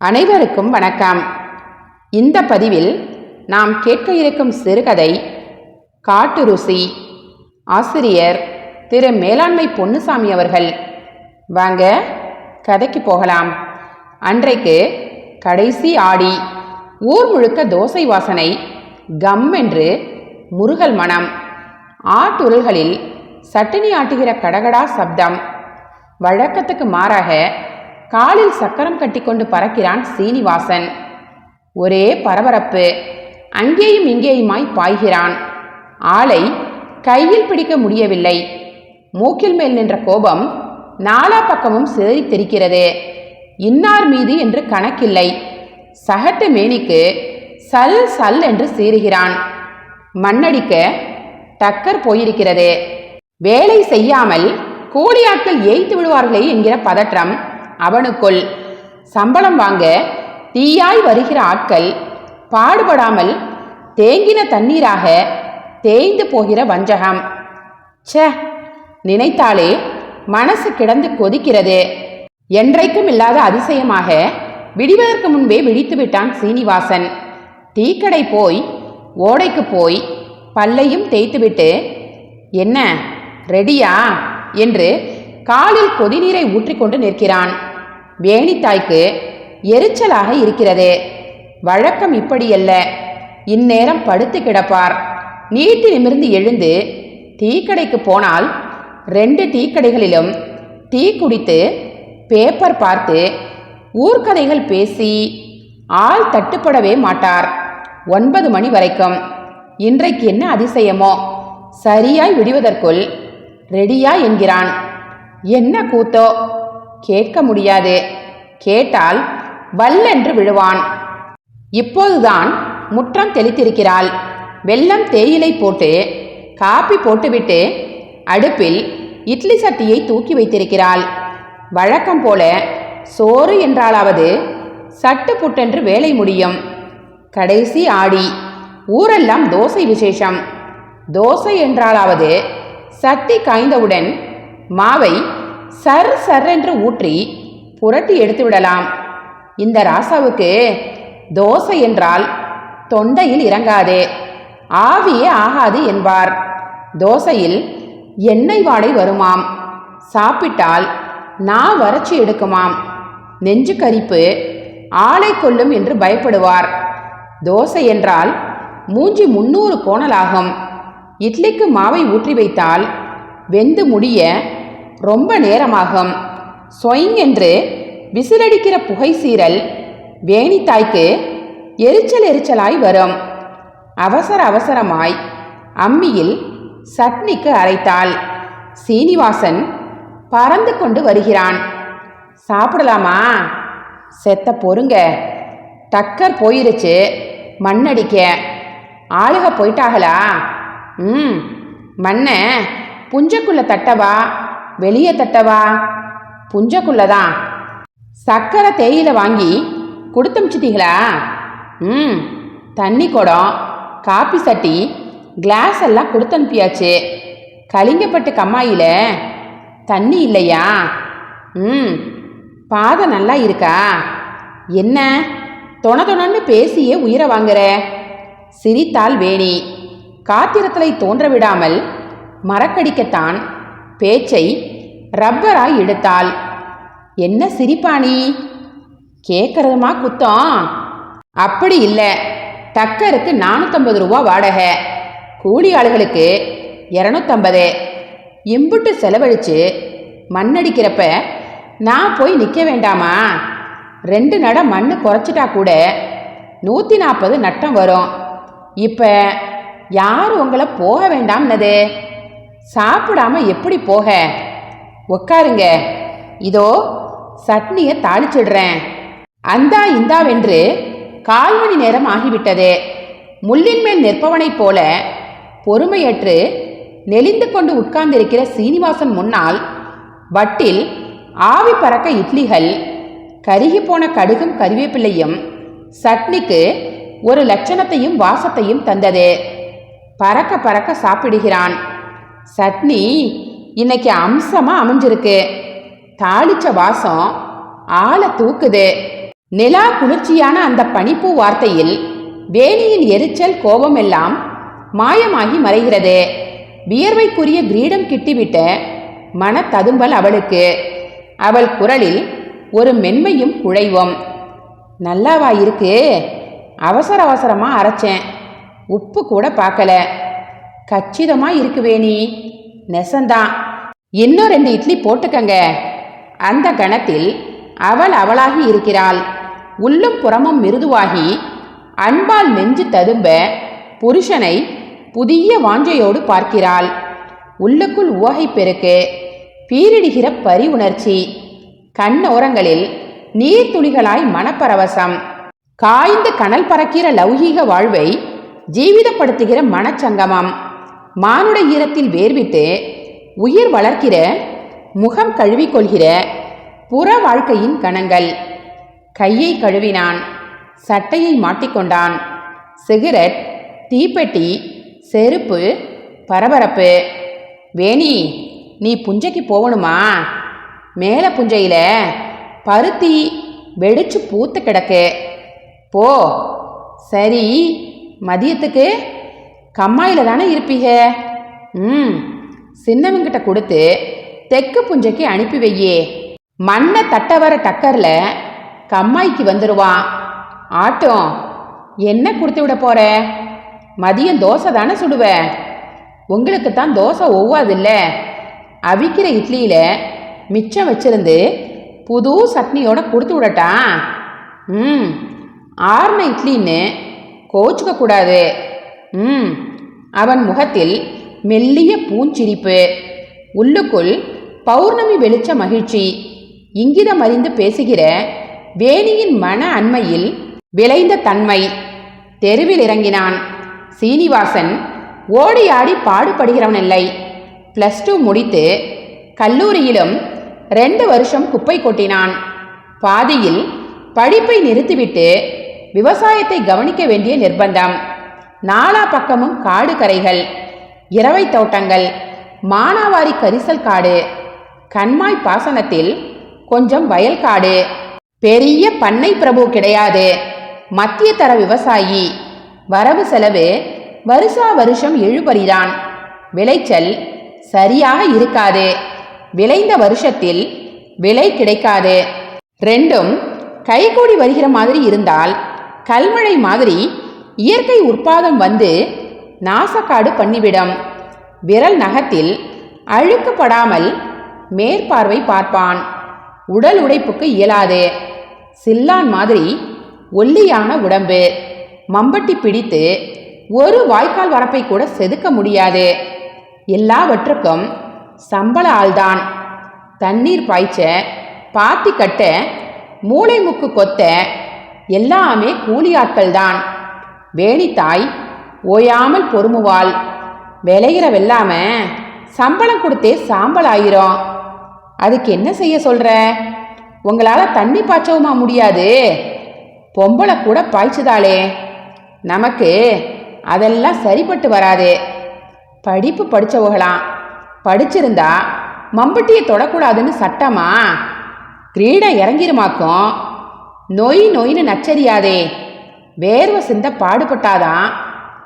அனைவருக்கும் வணக்கம். இந்த பதிவில் நாம் கேட்க இருக்கும் சிறுகதை காட்டு ருசி ஆசிரியர் திரு மேலாண்மை பொன்னுசாமி அவர்கள். வாங்க கதைக்கு போகலாம். அன்றைக்கு கடைசி ஆடி ஊர் முழுக்க தோசை வாசனை கம் என்று முருகல் மனம். ஆட்டுரல்களில் சட்டினி ஆட்டுகிற கடகடா சப்தம். வழக்கத்துக்கு மாறாக காலில் சக்கரம் கட்டிக்கொண்டு பறக்கிறான் சீனிவாசன். ஒரே பரபரப்பு. அங்கேயும் இங்கேயுமாய் பாய்கிறான். ஆளை கையில் பிடிக்க முடியவில்லை. மூக்கில் மேல் நின்ற கோபம் நாலா பக்கமும் சிதறித் தெரிக்கிறது இன்னார் மீது என்று கணக்கில்லை. சகட்டு மேனிக்கு சல் சல் என்று சீறுகிறான். மண்ணடிக்க டக்கர் போயிருக்கிறது. வேலை செய்யாமல் கூலியாட்கள் ஏய்த்து விடுவார்களே என்கிற பதற்றம் அவனுக்குள் சம்பளம் வாங்க தீயாய் வருகிற ஆட்கள் பாடுபடாமல் தேங்கின தண்ணீராக தேய்ந்து போகிற வஞ்சகம். ச்சே நினைத்தாலே மனசு கிடந்து கொதிக்கிறது. என்றைக்கும் இல்லாத அதிசயமாக விடிவதற்கு முன்பே விழித்து விட்டான் சீனிவாசன். டீக்கடை போய் ஓடைக்கு போய் பல்லையும் தேய்த்துவிட்டு என்ன ரெடியா? என்று காலில் கொதிநீரை ஊற்றிக்கொண்டு நிற்கிறான். வேணித்தாய்க்கு எரிச்சலாக இருக்கிறது. வழக்கம் இப்படியல்ல. இந்நேரம் படுத்து கிடப்பார். நீட்டி நிமிர்ந்து எழுந்து டீக்கடைக்கு போனால் ரெண்டு டீக்கடைகளிலும் டீ குடித்து பேப்பர் பார்த்து ஊர்க்கதைகள் பேசி ஆள் தட்டுப்படவே மாட்டார். ஒன்பது மணி வரைக்கும். இன்றைக்கு என்ன அதிசயமோ? சரியாய் விடுவதற்குள் ரெடியா என்கிறான். என்ன கூத்தோ? கேட்க முடியாது. கேட்டால் வல்லென்று விழுவான். இப்போதுதான் முற்றம் தெளித்திருக்கிறாள். வெல்லம் தேயிலை போட்டு காப்பி போட்டுவிட்டு அடுப்பில் இட்லி சட்டியை தூக்கி வைத்திருக்கிறாள். வழக்கம் போல சோறு என்றாலாவது சட்டு புட்டென்று வேலை முடியும். கடைசி ஆடி ஊரெல்லாம் தோசை விசேஷம். தோசை என்றாலாவது சட்டி காய்ந்தவுடன் மாவை சர் சர் என்று ஊற்றி புரட்டி எடுத்து விடலாம். இந்த ராசாவுக்கு தோசை என்றால் தொண்டையில் இறங்காது. ஆவியே ஆகாது என்பார். தோசையில் எண்ணெய் வாடை வருமாம். சாப்பிட்டால் நா வறட்சி எடுக்குமாம். நெஞ்சு கரிப்பு ஆளை கொல்லும் என்று பயப்படுவார். தோசை என்றால் மூஞ்சி முன்னூறு கோணலாகும். இட்லிக்கு மாவை ஊற்றி வைத்தால் வெந்து முடிய ரொம்ப நேரமாகும். சொயிங் என்று விசிலடிக்கிற புகை சீரல் வேணித்தாய்க்கு எரிச்சல் எரிச்சலாய் வரும். அவசர அவசரமாய் அம்மியில் சட்னிக்கு அரைத்தாள். சீனிவாசன் பறந்து கொண்டு வருகிறான். சாப்பிடலாமா? செத்த பொறுங்க. டக்கர் போயிருச்சு. மண்ணடிக்க. ஆளுக போயிட்டாங்களா ம் மண்ணை புஞ்சக்குள்ள தட்டவா? வெளியே தட்டவா? புஞ்சக்குள்ளதான். சக்கரை தேயிலை வாங்கி கொடுத்தமிச்சிட்டீங்களா ம் தண்ணி குடம் காப்பி சட்டி கிளாஸ் எல்லாம் கொடுத்து அனுப்பியாச்சு. கலிங்கப்பட்டு கம்மாயில தண்ணி இல்லையா? ம் பாதை நல்லா இருக்கா? என்ன தொண தொணன்னு பேசியே உயிரை வாங்குற? சிரித்தாள் வேணி. காத்திரத்தலை தோன்ற விடாமல் மறக்கடிக்கத்தான் பேச்சை ரப்பராய் எடுத்தாள். என்ன சிரிப்பாணி கேட்கறதுமா குத்தம்? அப்படி இல்லை. டக்கருக்கு நானூற்றம்பது ரூபா வாடகை. கூலி ஆளுகளுக்கு இரநூத்தம்பது இம்புட்டு செலவழிச்சு மண்ணடிக்கிறப்ப நான் போய் நிற்க வேண்டாமா? ரெண்டு நட மண் குறைச்சிட்டா கூட நூற்றி நாற்பது நட்டம் வரும். இப்போ யார் உங்களை போக வேண்டாம்னது. சாப்பிடாம எப்படி போக? உக்காருங்க. இதோ சட்னியை தாளிச்சிடுறேன். அந்தா இந்தாவென்று கால் மணி நேரம் ஆகிவிட்டது. முள்ளின் மேல் நிற்பவனைப் போல பொறுமையற்று நெளிந்து கொண்டு உட்கார்ந்திருக்கிற சீனிவாசன் முன்னால் வட்டில் ஆவி பறக்க இட்லிகள் கருகி போன கடுகும் கருவேப்பிள்ளையும் சட்னிக்கு ஒரு லட்சணத்தையும் வாசத்தையும் தந்தது. பறக்க பறக்க சாப்பிடுகிறான். சட்னி இன்னைக்கு அம்சமா அமைஞ்சிருக்கு. தாளிச்ச வாசம் ஆளை தூக்குது. நிலா குளிர்ச்சியான அந்த பனிப்பூ வார்த்தையில் வேணியின் எரிச்சல் கோபம் எல்லாம் மாயமாகி மறைகிறது. வியர்வைக்குரிய கிரீடம் கிட்டிவிட்ட மனத்ததும்பல் அவளுக்கு. அவள் குரலில் ஒரு மென்மையும் குழைவும். நல்லாவா இருக்கு? அவசர அவசரமாக அரைச்சேன். உப்பு கூட பார்க்கல கச்சிதமாக இருக்கு வேணி. நெசந்தான் இன்னும் ரெண்டு இட்லி போட்டுக்கங்க. அந்த கணத்தில் அவள் அவளாகி இருக்கிறாள். உள்ளும் புறமும் மிருதுவாகி அன்பால் நெஞ்சு ததும்ப புருஷனை புதிய வாஞ்சையோடு பார்க்கிறாள். உள்ளுக்குள் உவகை பெருக்கு பீரிடுகிற பரி உணர்ச்சி. கண்ணோரங்களில் நீர்த்துளிகளாய் மனப்பரவசம். காய்ந்த கனல் பறக்கிற லௌகீக வாழ்வை ஜீவிதப்படுத்துகிற மனச்சங்கமம். மானுட ஈரத்தில் வேர்விட்டு உயிர் வளர்க்கிற முகம் கழுவிக்கொள்கிற புற வாழ்க்கையின் கணங்கள். கையை கழுவினான் சட்டையை மாட்டிக்கொண்டான் சிகரெட் தீப்பெட்டி செருப்பு பரபரப்பு. வேணி நீ புஞ்சைக்கு போகணுமா? மேலே புஞ்சையில் பருத்தி வெடிச்சு பூத்து கிடக்கு. போ. சரி மதியத்துக்கு கம்மாயில் தானே இருப்பீக? ம். சின்னவங்கிட்ட கொடுத்து தெக்கு புஞ்சைக்கு அனுப்பி வையே. மண்ணை தட்ட வர டக்கரில் கம்மாய்க்கு வந்துடுவான் ஆட்டம் என்ன கொடுத்து விட போற? மதியம் தோசை தானே சுடுவ? உங்களுக்கு தான் தோசை ஒவ்வாதில்ல. அவிக்கிற இட்லியில் மிச்சம் வச்சிருந்து புது சட்னியோட கொடுத்து விடட்டா ம் ஆறுன இட்லின்னு கோச்சுக்க கூடாது. ம். அவன் முகத்தில் மெல்லிய பூஞ்சிரிப்பு. உள்ளுக்குள் பௌர்ணமி வெளிச்ச மகிழ்ச்சி. இங்கிதம் அறிந்து பேசுகிற வேணியின் மன அண்மையில் விளைந்த தன்மை. தெருவில் இறங்கினான். சீனிவாசன் ஓடி ஆடி பாடுபடுகிறவன் இல்லை ப்ளஸ் டூ முடித்து கல்லூரியிலும் ரெண்டு வருஷம் குப்பை கொட்டினான். பாதியில் படிப்பை நிறுத்திவிட்டு விவசாயத்தை கவனிக்க வேண்டிய நிர்பந்தம். நாலா பக்கமும் காடு கரைகள். இரவை தோட்டங்கள் மானாவாரி கரிசல் காடு கண்மாய் பாசனத்தில் கொஞ்சம் வயல்காடு பெரிய பண்ணை பிரபு கிடையாது மத்திய தர விவசாயி வரவு செலவு வருஷா வருஷம் இழுபறிதான் விளைச்சல் சரியாக இருக்காது விளைந்த வருஷத்தில் விலை கிடைக்காது ரெண்டும் கைகூடி வருகிற மாதிரி இருந்தால் கல்மழை மாதிரி இயற்கை உற்பாதம் வந்து நாசக்காடு பண்ணிவிடும். விரல் நகத்தில் அழுக்கப்படாமல் மேற்பார்வை பார்ப்பான். உடல் உடைப்புக்கு இயலாது. சில்லான் மாதிரி ஒல்லியான உடம்பு. மம்பட்டி பிடித்து ஒரு வாய்க்கால் வரப்பை கூட செதுக்க முடியாது. எல்லாவற்றுக்கும் சம்பள ஆள்தான். தண்ணீர் பாய்ச்ச பாத்தி கட்ட மூளை முக்கு கொத்த எல்லாமே கூலி ஆட்கள் தான் வேணித்தாய் ஓயாமல் பொறுமுவாள். விளையிற வெல்லாம சம்பளம் கொடுத்தே சாம்பல் ஆயிரும். அதுக்கு என்ன செய்ய சொல்கிற உங்களால் தண்ணி பாய்ச்சவுமா முடியாது. பொம்பளை கூட பாய்ச்சுதாளே. நமக்கு அதெல்லாம் சரிப்பட்டு வராது. படிப்பு படிச்சவங்களாம். படிச்சிருந்தா மம்பட்டியை தொடக்கூடாதுன்னு சட்டமா? கிரீடம் இறங்கிருமாக்கும். நொய் நொய்னு நச்சரியாதே. வேர்வை சிந்த பாடுபட்டாதான்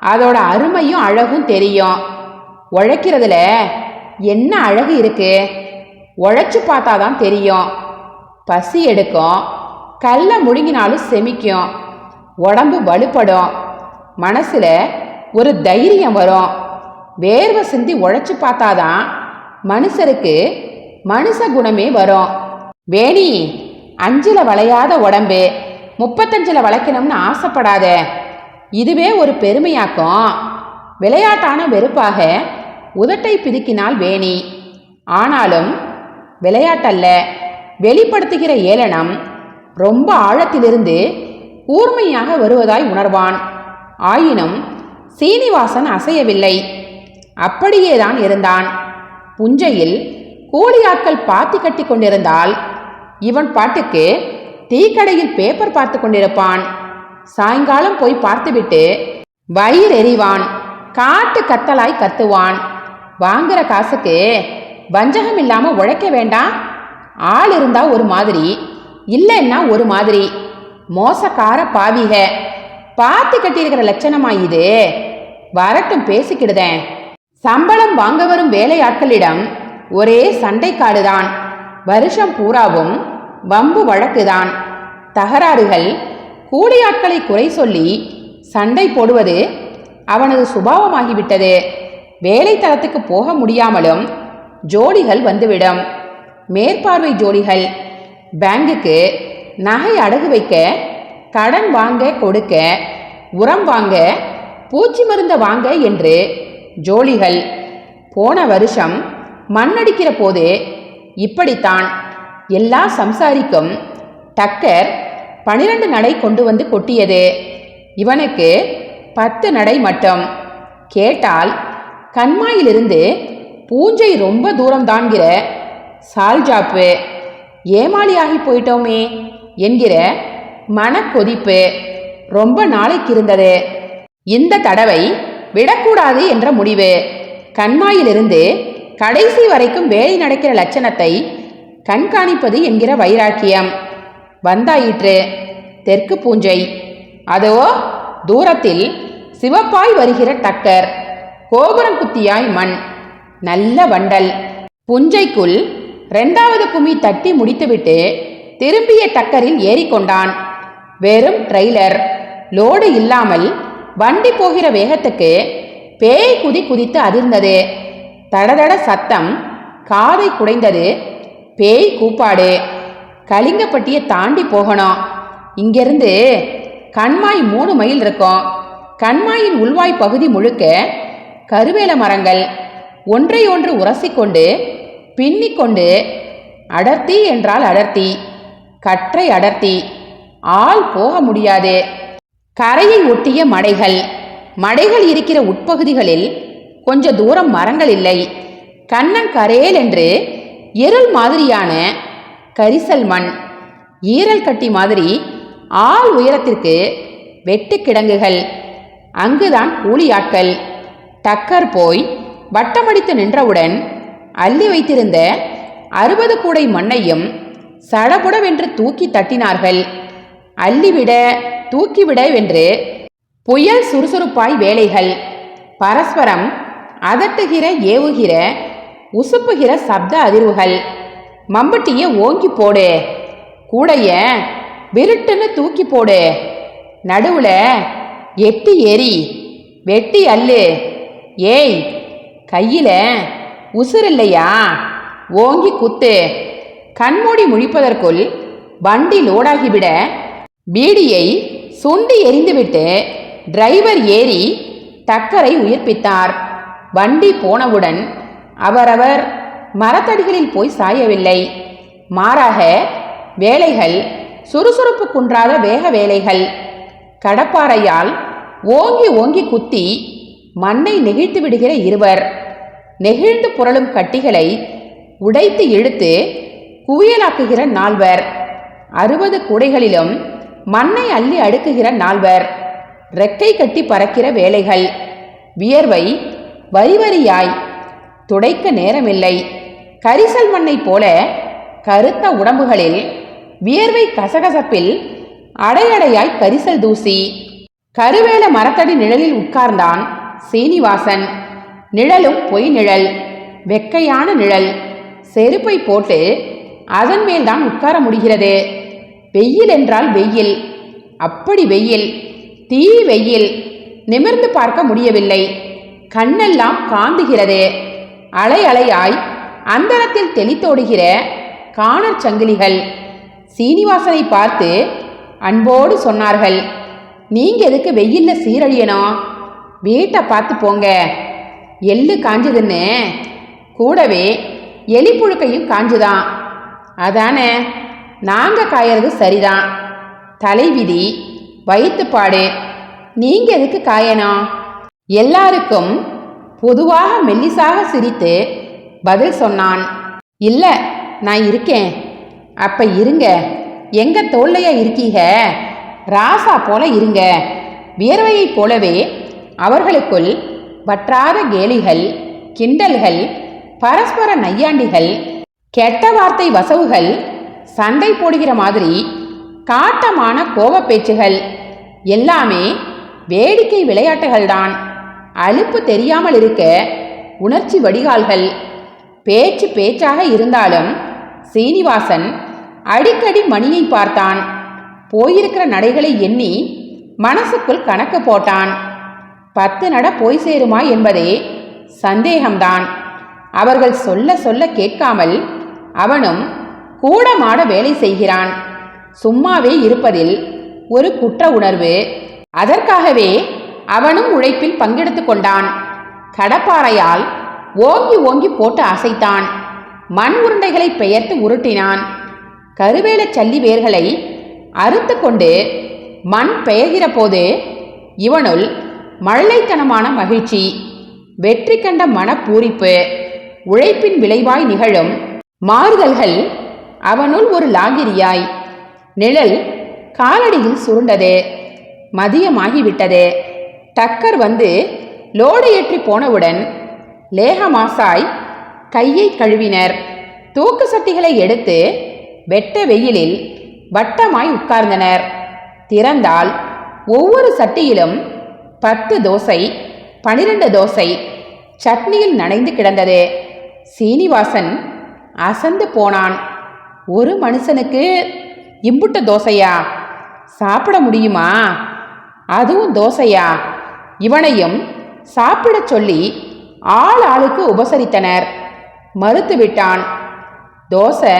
அதோட அருமையும் அழகும் தெரியும். உழைக்கிறதுல என்ன அழகு இருக்கு? பார்த்தா பார்த்தாதான் தெரியும். பசி எடுக்கும். கல்லை முழுங்கினாலும் செமிக்கும். உடம்பு வலுப்படும். மனசில் ஒரு தைரியம் வரும். வேர்வை சிந்தி உழைச்சி பார்த்தாதான் மனுஷருக்கு மனுஷ குணமே வரும். வேணி அஞ்சில் வளையாத உடம்பு முப்பத்தஞ்சில் வளைக்கணும்னு ஆசைப்படாத. இதுவே ஒரு பெருமையாக்கும். விளையாட்டான வெறுப்பாக உதட்டை பிதுக்கினால் வேணி. ஆனாலும் விளையாட்டல்ல. வெளிப்படுத்துகிற ஏளனம் ரொம்ப ஆழத்திலிருந்து கூர்மையாக வருவதாய் உணர்வான். ஆயினும் சீனிவாசன் அசையவில்லை. அப்படியேதான் இருந்தான். புஞ்சையில் கூலியாட்கள் பாத்தி கட்டி கொண்டிருந்தால் இவன் பாட்டுக்கு டீக்கடையில் பேப்பர் பார்த்து கொண்டிருப்பான். சாயங்காலம் போய் பார்த்துவிட்டு வயிறு எறிவான் காட்டு கத்தலாய் கத்துவான். வாங்குற காசுக்கு வஞ்சகம் இல்லாம உழைக்க வேண்டாம். ஆள் இருந்தா ஒரு மாதிரி இல்லைன்னா ஒரு மாதிரி. மோசக்கார பாவிக பார்த்து கட்டியிருக்கிற லட்சணமா இது? வரட்டும் பேசிக்கிடுதேன். சம்பளம் வாங்க வரும் வேலையாட்களிடம் ஒரே சண்டைக்காடுதான். வருஷம் பூராவும் வம்பு வழக்குதான். தகராறுகள் கூலியாட்களை குறை சொல்லி சண்டை போடுவது அவனது சுபாவமாகிவிட்டது. வேலை தளத்துக்கு போக முடியாமலும் ஜோடிகள் வந்துவிடும். மேற்பார்வை ஜோடிகள். பேங்குக்கு நகை அடகு வைக்க கடன் வாங்க கொடுக்க உரம் வாங்க பூச்சி மருந்த வாங்க என்று ஜோலிகள் போன வருஷம் மண்ணடிக்கிற போது இப்படித்தான். எல்லா சம்சாரிக்கும் டக்கர் பனிரெண்டு நடை கொண்டு வந்து கொட்டியது. இவனுக்கு பத்து நடை மட்டும். கேட்டால் கண்மாயிலிருந்து பூஞ்சை ரொம்ப தூரம்தான்கிற சால்ஜாப்பு. ஏமாளியாகி போயிட்டோமே என்கிற மனக்கொதிப்பு ரொம்ப நாளைக்கு இருந்தது. இந்த தடவை விடக்கூடாது என்ற முடிவு. கண்மாயிலிருந்து கடைசி வரைக்கும் வேலை நடக்கிற லட்சணத்தை கண்காணிப்பது என்கிற வைராக்கியம். வந்தாயிற்று தெற்கு பூஞ்சை. அதோ தூரத்தில் சிவப்பாய் வருகிற டக்கர் கோபுரம் குத்தியாய் மண் நல்ல வண்டல். புஞ்சைக்குள் ரெண்டாவது கும்மி தட்டி முடித்துவிட்டு திரும்பிய டக்கரில் ஏறிக்கொண்டான். வெறும் ட்ரெய்லர் லோடு இல்லாமல் வண்டி போகிற வேகத்துக்கு பேய் குதி குதித்து அதிர்ந்தது. தடதட சத்தம் காதை குடைந்தது பேய் கூப்பாடு. கலிங்கப்பட்டியை தாண்டி போகணும். இங்கிருந்து கண்மாய் மூணு மைல் இருக்கும். கண்மாயின் உள்வாய் பகுதி முழுக்க கருவேல மரங்கள் ஒன்றை ஒன்று உரசிக்கொண்டு பின்னிக்கொண்டு அடர்த்தி என்றால் அடர்த்தி கற்றை அடர்த்தி ஆள் போக முடியாது. கரையை ஒட்டிய மடைகள் மடைகள் இருக்கிற உட்பகுதிகளில் கொஞ்ச தூரம் மரங்கள் இல்லை. கண்ணங்கரேல் என்று இருள் மாதிரியான கரிசல் மண். ஈரல் கட்டி மாதிரி ஆள் உயரத்திற்கு வெட்டு கிடங்குகள். அங்குதான் கூலியாட்கள். டக்கர் போய் வட்டமடித்து நின்றவுடன் அள்ளி வைத்திருந்த அறுபது கூடை மண்ணையும் சடபுடவென்று தூக்கி தட்டினார்கள். அள்ளிவிட தூக்கிவிட வென்று புயல் சுறுசுறுப்பாய் வேலைகள். பரஸ்பரம் அதட்டுகிற ஏவுகிற உசுப்புகிற சப்த அதிர்வுகள். மம்பட்டிய ஓங்கி போடு. கூடைய விருட்டுன்னு தூக்கி போடு. நடுவுல எட்டி ஏறி வெட்டி அல்லு ஏய் கையில உசுர் இல்லையா ஓங்கி குத்து. கண்மூடி முழிப்பதற்குள் வண்டி லோடாகிவிட பீடியை சுண்டி எரிந்துவிட்டு டிரைவர் ஏறி டக்கரை உயிர்ப்பித்தார். வண்டி போனவுடன் அவரவர் மரத்தடிகளில் போய் சாயவில்லை. மாறாக வேலைகள் சுறுசுறுப்பு குன்றாத வேக வேலைகள். கடப்பாறையால் ஓங்கி ஓங்கி குத்தி மண்ணை நெகிழ்த்து விடுகிற இருவர். நெகிழ்ந்து புரளும் கட்டிகளை உடைத்து இழுத்து குவியலாக்குகிற நால்வர். அறுபது கூடைகளிலும் மண்ணை அள்ளி அடுக்குகிற நால்வர். ரெக்கை கட்டி பறக்கிற வேலைகள். வியர்வை வரி வரியாய் துடைக்க நேரமில்லை. கரிசல் மண்ணைப் போல கருத்த உடம்புகளில் வியர்வை கசகசப்பில் அடையடையாய் கரிசல் தூசி கருவேல மரத்தடி நிழலில் உட்கார்ந்தான் சீனிவாசன். நிழலும் பொய் நிழல் வெக்கையான நிழல் செருப்பை போட்டு அதன் மேல்தான் உட்கார முடிகிறது. வெயில் என்றால் வெயில் அப்படி வெயில் தீ வெயில் நிமிர்ந்து பார்க்க முடியவில்லை. கண்ணெல்லாம் காந்துகிறது. அலை அலையாய் அந்தரத்தில் தெளித்தோடுகிற காணற் சங்கிலிகள். சீனிவாசனை பார்த்து அன்போடு சொன்னார்கள் நீங்க எதுக்கு வெயில்ல சீரழியணும் வீட்டை பார்த்து போங்க. எள்ளு காஞ்சுதுன்னு. கூடவே எலி புழுக்கையும் காஞ்சுதான் அதானே நாங்கள் காயறது சரிதான் தலைவிதி வயிற்றுப்பாடு நீங்க எதுக்கு காயணும் எல்லாருக்கும் பொதுவாக மெல்லிசாக சிரித்து பதில் சொன்னான். இல்ல நான் இருக்கேன். அப்ப இருங்க. எங்க தோல்லையா இருக்கீங்க ராசா போல இருங்க. வியர்வையைப் போலவே அவர்களுக்குள் வற்றாத கேலிகள் கிண்டல்கள் பரஸ்பர நையாண்டிகள் கெட்ட வார்த்தை வசவுகள் சண்டை போடுகிற மாதிரி காட்டமான கோபப் பேச்சுகள் எல்லாமே வேடிக்கை விளையாட்டுகள்தான். அலுப்பு தெரியாமல் இருக்க உணர்ச்சி வடிகால்கள் பேச்சு பேச்சாக இருந்தாலும் சீனிவாசன் அடிக்கடி மணியை பார்த்தான். போயிருக்கிற நடைகளை எண்ணி மனசுக்குள் கணக்கு போட்டான். பத்து நட போய் சேருமா என்பதே சந்தேகம்தான். அவர்கள் சொல்ல சொல்ல கேட்காமல் அவனும் கூடமாட வேலை செய்கிறான். சும்மாவே இருப்பதில் ஒரு குற்ற உணர்வு. அதற்காகவே அவனும் உழைப்பில் பங்கெடுத்து கொண்டான். கடப்பாறையால் ஓங்கி ஓங்கி போட்டு அசைத்தான். மண் உருண்டைகளை பெயர்த்து உருட்டினான். கருவேலச் சல்லி வேர்களை அறுத்து கொண்டு மண் பெயர்கிற போது இவனுள் மழலைத்தனமான மகிழ்ச்சி வெற்றி கண்ட மனப்பூரிப்பு உழைப்பின் விளைவாய் நிகழும் மாறுதல்கள் அவனுள் ஒரு லாகிரியாய். நிழல் காலடியில் சுருண்டது மதியமாகிவிட்டது. டக்கர் வந்து லோடு ஏற்றி போனவுடன் லேகமாசாய் கையை கழுவினர். தூக்கு சட்டிகளை எடுத்து வெட்ட வெயிலில் வட்டமாய் உட்கார்ந்தனர். திறந்தால் ஒவ்வொரு சட்டியிலும் பத்து தோசை பனிரெண்டு தோசை சட்னியில் நனைந்து கிடந்தது. சீனிவாசன் அசந்து போனான். ஒரு மனுஷனுக்கு இம்புட்ட தோசையா? சாப்பிட முடியுமா? அதுவும் தோசையா? இவனையும் சாப்பிட சொல்லி ஆள் ஆளுக்கு உபசரித்தனர். மறுத்து விட்டான் தோசை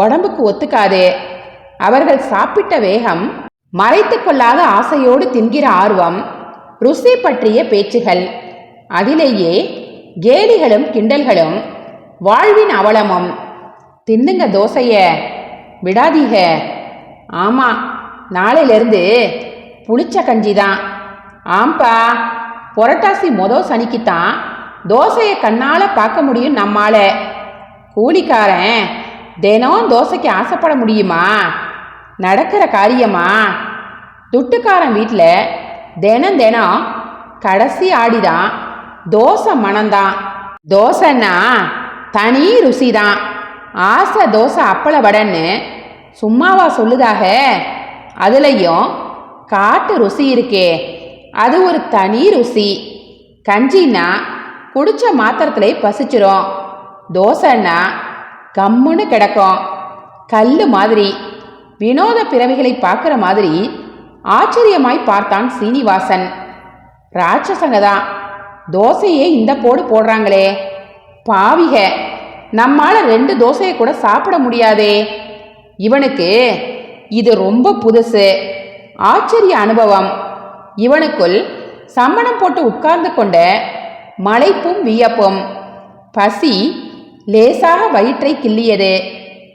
உடம்புக்கு ஒத்துக்காது. அவர்கள் சாப்பிட்ட வேகம் மறைத்து கொள்ளாத ஆசையோடு தின்கிற ஆர்வம் ருசி பற்றிய பேச்சுகள். அதிலேயே கேலிகளும் கிண்டல்களும் வாழ்வின் அவலமும். தின்னுங்க தோசைய விடாதீக. ஆமா நாளையிலிருந்து புளிச்ச கஞ்சி தான். ஆம்பா புரட்டாசி மொதல் சனிக்குத்தான் தோசையை கண்ணால் பார்க்க முடியும் நம்மால. கூலிக்காரன் தினம் தோசைக்கு ஆசைப்பட முடியுமா? நடக்கிற காரியமா? துட்டுக்காரன் வீட்டில் தினம் தினம் கடைசி ஆடிதான் தோசை மணந்தான். தோசைன்னா தனி ருசி தான் ஆசை தோசை அப்பள வடன்னு சும்மாவா சொல்லுதாக? அதுலேயும் காட்டு ருசி இருக்கே. அது ஒரு தனி ருசி. கஞ்சின்னா குடித்த மாத்திரத்திலே பசிச்சிரும். தோசைன்னா கம்முன்னு கிடக்கும். கல் மாதிரி. வினோத பிறவிகளை பார்க்குற மாதிரி ஆச்சரியமாய் பார்த்தான் சீனிவாசன். ராட்சசங்க தான். தோசையே இந்த போடு போடுறாங்களே. பாவிக நம்மால் ரெண்டு தோசையை கூட சாப்பிட முடியாதே. இவனுக்கு இது ரொம்ப புதுசு. ஆச்சரிய அனுபவம். இவனுக்குள் சம்மணம் போட்டு உட்கார்ந்து கொண்ட மலைப்பும் வியப்பும். பசி லேசாக வயிற்றை கிள்ளியது.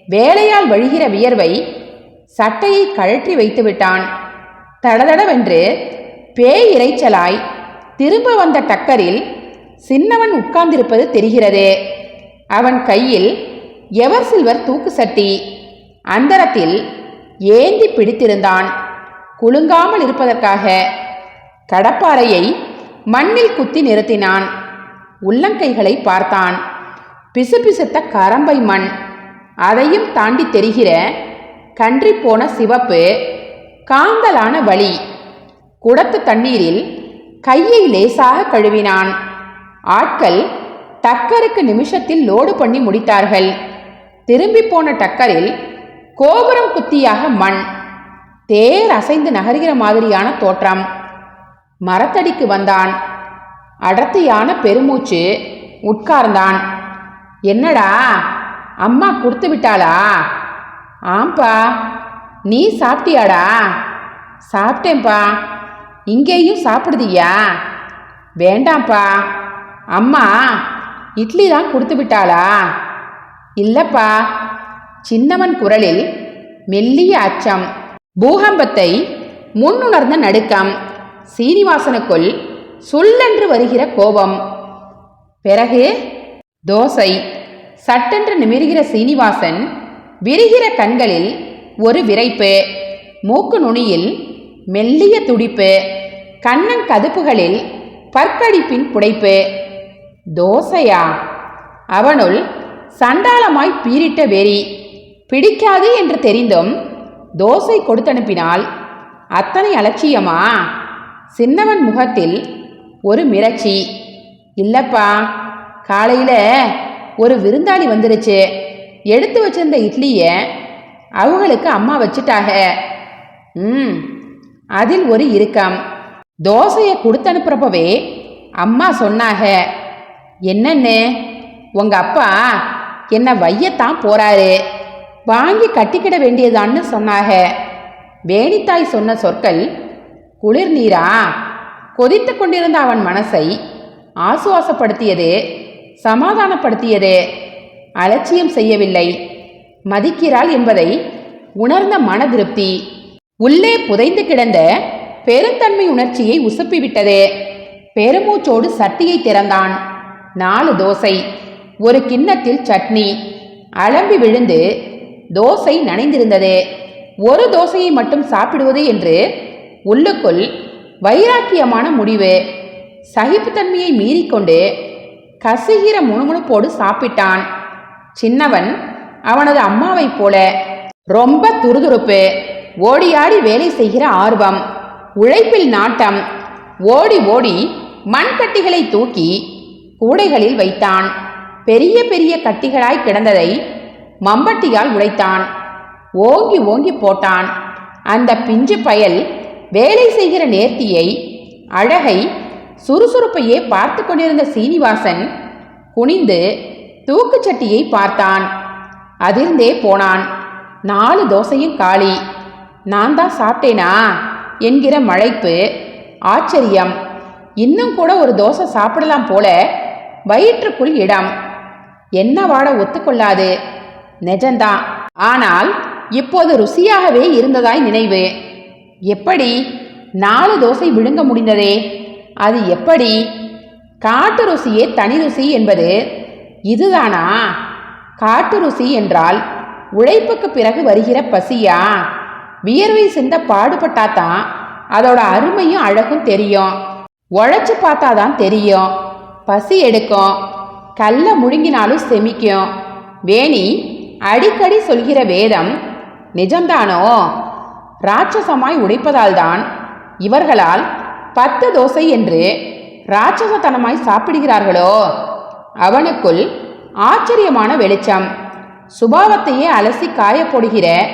வேலையால் வழிகிற வியர்வை சட்டையை கழற்றி வைத்து விட்டான் தடதடவென்று பேய் இறைச்சலாய் திரும்ப வந்த டக்கரில் சின்னவன் உட்கார்ந்திருப்பது தெரிகிறது. அவன் கையில் எவர் சில்வர் தூக்கு சட்டி. அந்தரத்தில் ஏந்தி பிடித்திருந்தான். குலுங்காமல் இருப்பதற்காக கடப்பாறையை மண்ணில் குத்தி நிறுத்தினான். உள்ளங்கைகளை பார்த்தான். பிசுபிசுத்த கரம்பை மண். அதையும் தாண்டி தெரிகிற கன்றி போன சிவப்பு காந்தலான வழி குடத்து தண்ணீரில் கையை லேசாக கழுவினான். ஆட்கள் டக்கருக்கு நிமிஷத்தில் லோடு பண்ணி முடித்தார்கள். திரும்பி போன டக்கரில் கோபுரம் குத்தியாக மண். தேர் அசைந்து நகர்கிற மாதிரியான தோற்றம். மரத்தடிக்கு வந்தான். அடர்த்தியான பெருமூச்சு உட்கார்ந்தான். என்னடா? அம்மா கொடுத்து விட்டாளா? ஆம்பா நீ சாப்பிட்டியாடா? சாப்பிட்டேன்ப்பா இங்கேயும் சாப்பிடுதியா? வேண்டாம்ப்பா அம்மா இட்லி தான் கொடுத்து விட்டாளா? இல்லப்பா. சின்னவன் குரலில் மெல்லிய அச்சம் பூகம்பத்தை முன்னுணர்ந்த நடுக்கம் சீனிவாசனுக்குள் சொல்லென்று வருகிற கோபம். பிறகு தோசை. சட்டென்று நிமிர்கிற சீனிவாசன் விரிகிற கண்களில் ஒரு விரைப்பு. மூக்கு நுனியில் மெல்லிய துடிப்பு. கண்ணன் கதுப்புகளில் பற்கடிப்பின் புடைப்பு. தோசையா? அவனுள் சண்டாளமாய் பீரிட்ட வெறி பிடிக்காது என்று தெரிந்தும் தோசை கொடுத்தனுப்பினால் அத்தனை அலட்சியமா? சின்னவன் முகத்தில் ஒரு மிரட்சி. இல்லப்பா காலையில் ஒரு விருந்தாளி வந்துருச்சு. எடுத்து வச்சிருந்த இட்லியை அவங்களுக்கு அம்மா வச்சுட்டாக ம் அதில் ஒரு இறுக்கம். தோசையை கொடுத்து அனுப்புறப்பவே அம்மா சொன்னாக என்னன்னு? உங்கள் அப்பா என்னை வையத்தான் போறாரு. வாங்கி கட்டிக்கிட வேண்டியதான்னு சொன்னாக வேணித்தாய் சொன்ன சொற்கள் குளிர் நீரா கொதித்து கொண்டிருந்த அவன் மனசை ஆசுவாசப்படுத்தியது சமாதானப்படுத்தியது அலட்சியம் செய்யவில்லை. மதிக்கிறாள் என்பதை உணர்ந்த மன திருப்தி உள்ளே புதைந்து கிடந்த பெருந்தன்மை உணர்ச்சியை உசுப்பிவிட்டது. பெருமூச்சோடு சட்டியை திறந்தான். நாலு தோசை ஒரு கிண்ணத்தில் சட்னி அலம்பி விழுந்து தோசை நனைந்திருந்தது. ஒரு தோசையை மட்டும் சாப்பிடுவது என்று உள்ளுக்குள் வைராக்கியமான முடிவு. சகிப்புத்தன்மையை மீறிக்கொண்டு கசுகிற முணுமுணுப்போடு சாப்பிட்டான். சின்னவன் அவனது அம்மாவைப் போல ரொம்ப துருதுருப்பு. ஓடியாடி வேலை செய்கிற ஆர்வம். உழைப்பில் நாட்டம். ஓடி ஓடி மண்கட்டிகளை தூக்கி கூடைகளில் வைத்தான். பெரிய பெரிய கட்டிகளாய் கிடந்ததை மம்பட்டியால் உடைத்தான். ஓங்கி ஓங்கி போட்டான். அந்த பிஞ்சு பயல் வேலை செய்கிற நேர்த்தியை அழகை சுறுசுறுப்பையே பார்த்து கொண்டிருந்த சீனிவாசன் குனிந்து தூக்குச்சட்டியை பார்த்தான். அதிர்ந்தே போனான். நாலு தோசையும் காலி. நான் தான் சாப்பிட்டேனா? என்கிற மழைப்பு ஆச்சரியம். இன்னும் கூட ஒரு தோசை சாப்பிடலாம் போல வயிற்றுக்குள் இடம். என்ன வாட ஒத்துக்கொள்ளாது. நிஜந்தான் ஆனால் இப்போது ருசியாகவே இருந்ததாய் நினைவு. எப்படி நாலு தோசை விழுங்க முடிந்ததே? அது எப்படி? காட்டு ருசியே தனி ருசி என்பது இதுதானா? காட்டு ருசி என்றால் உழைப்புக்கு பிறகு வருகிற பசியா? வியர்வை சிந்த பாடுபட்டாதான் அதோட அருமையும் அழகும் தெரியும். உழைச்சி பார்த்தா தான் தெரியும். பசி எடுக்கும். கல்ல முழுங்கினாலும் செமிக்கும். வேணி அடிக்கடி சொல்கிற வேதம் நிஜம்தானோ? ராட்சசமாய் உடைப்பதால்தான் இவர்களால் பத்து தோசை என்று ராட்சசத்தனமாய் சாப்பிடுகிறார்களோ? அவனுக்குள் ஆச்சரியமான வெளிச்சம். சுபாவத்தையே அலசி காயப்போடுகிற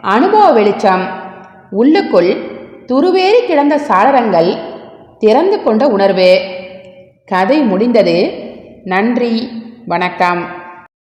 அனுபவ வெளிச்சம். உள்ளுக்குள் துருவேறி கிடந்த சாளரங்கள் திறந்து கொண்ட உணர்வு. கதை முடிந்தது. நன்றி. வணக்கம்.